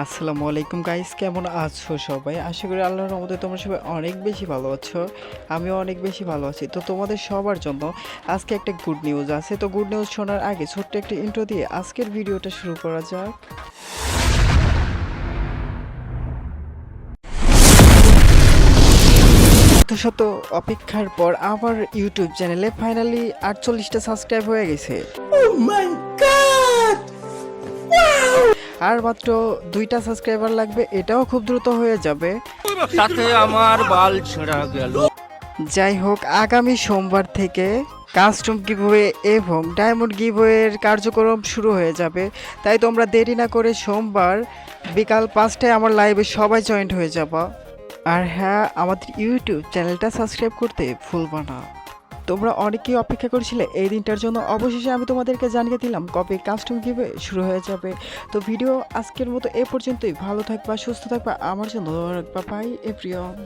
আসসালামু আলাইকুম গাইস কেমন আছো সবাই? আশা করি আল্লাহর রহমতে তোমরা সবাই অনেক বেশি ভালো আছো, আমিও অনেক বেশি ভালো আছি। তো তোমাদের সবার জন্য আজকে একটা গুড নিউজ আছে। তো গুড নিউজ শোনার আগে ছোট্ট একটা ইন্ট্রো দিয়ে আজকের ভিডিওটা শুরু করা যাক। শত অপেক্ষার পর আমার ইউটিউব চ্যানেলে ফাইনালি আটচল্লিশটা সাবস্ক্রাইব হয়ে গেছে। আর মাত্র দুইটা সাবস্ক্রাইবার লাগবে এটাও খুব দ্রুত হয়ে যাবে। তাতে আমার বাল ছেঁড়া গেল। যাই হোক আগামী সোমবার থেকে কাস্টম গিভওয়ে এবং ডায়মন্ড গিভওয়ের কার্যক্রম শুরু হয়ে যাবে। তাই তোমরা দেরি না করে সোমবার বিকাল পাঁচটায় আমার লাইভে সবাই জয়েন্ট হয়ে যাবা। আর হ্যাঁ আমাদের ইউটিউব চ্যানেলটা সাবস্ক্রাইব করতে ভুলবা না। তোমরা অনেকেই অপেক্ষা করেছিলে এই দিনটার জন্য। অবশেষে আমি তোমাদেরকে জানিয়ে দিলাম, কবে কাস্টম গিভে শুরু হয়ে যাবে। তো ভিডিও আজকের মতো এ পর্যন্তই। ভালো থাকবা, সুস্থ থাকবা। আমার জন্য রাখবা। By everyone